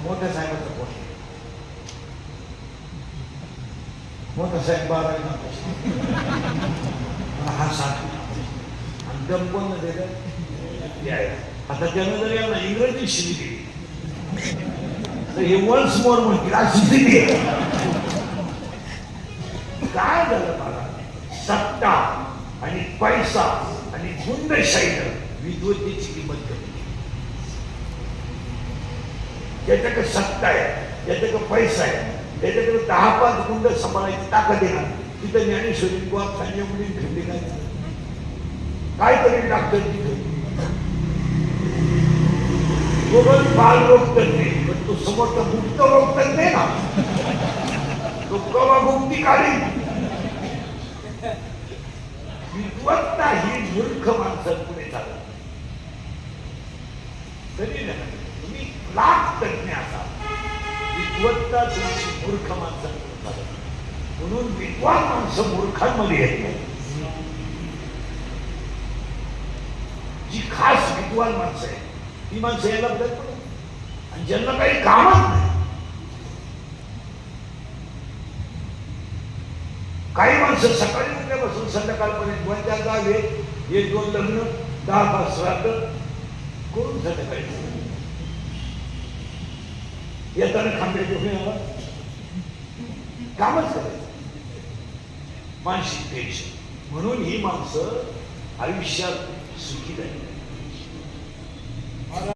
मोठ्या साहेबाचा पोस्ट मोठा साहेब बारावी नंतर हा सांग आणि दम कोण दिलं आता त्यानं जर यांना इंग्रजी शिवी दिली तर हे वन्स मोर म्हणतील आज स्थिती काय झालं मला सत्ता आणि पैसा आणि गुंडशाहीनं विद्वत्तेची किंमत कमी ज्याच्याकडे सत्ता आहे ज्याच्याकडे पैसा आहे त्याच्याकडे दहा पाच गुंड सांभाळायची ताकद आहे ना तिथं ज्ञानेश्वरी किंवा खांद्या मुली ठेवली काय काय तरी डॉक्टर तिथं. गोगल बाल रोग तज्ञ पण तो समोरचा मुक्त रोग तज्ञ ना. तो कवा मुक्ती काढी विद्वत्ता ही मूर्ख माणसांपुढे चालत कधी नाही. लाख तज्ञ असा विद्वत्ता तुमची मूर्ख माणसांपुढे म्हणून विद्वान माणसं मूर्खांमध्ये येत नाही. जी खास विद्वान माणसं आहे ती माणसं यायला बदल आणि ज्यांना काही कामच नाही. काही माणसं सकाळी उठल्यापासून संध्याकाळपर्यंत दोन चार दहा एक दोन लग्न दहा पाच श्राद्ध करून संध्याकाळी येताना खांबे घेऊन कामच करायचं मानसिक टेन्शन म्हणून ही माणसं आयुष्यात सुखी राहिली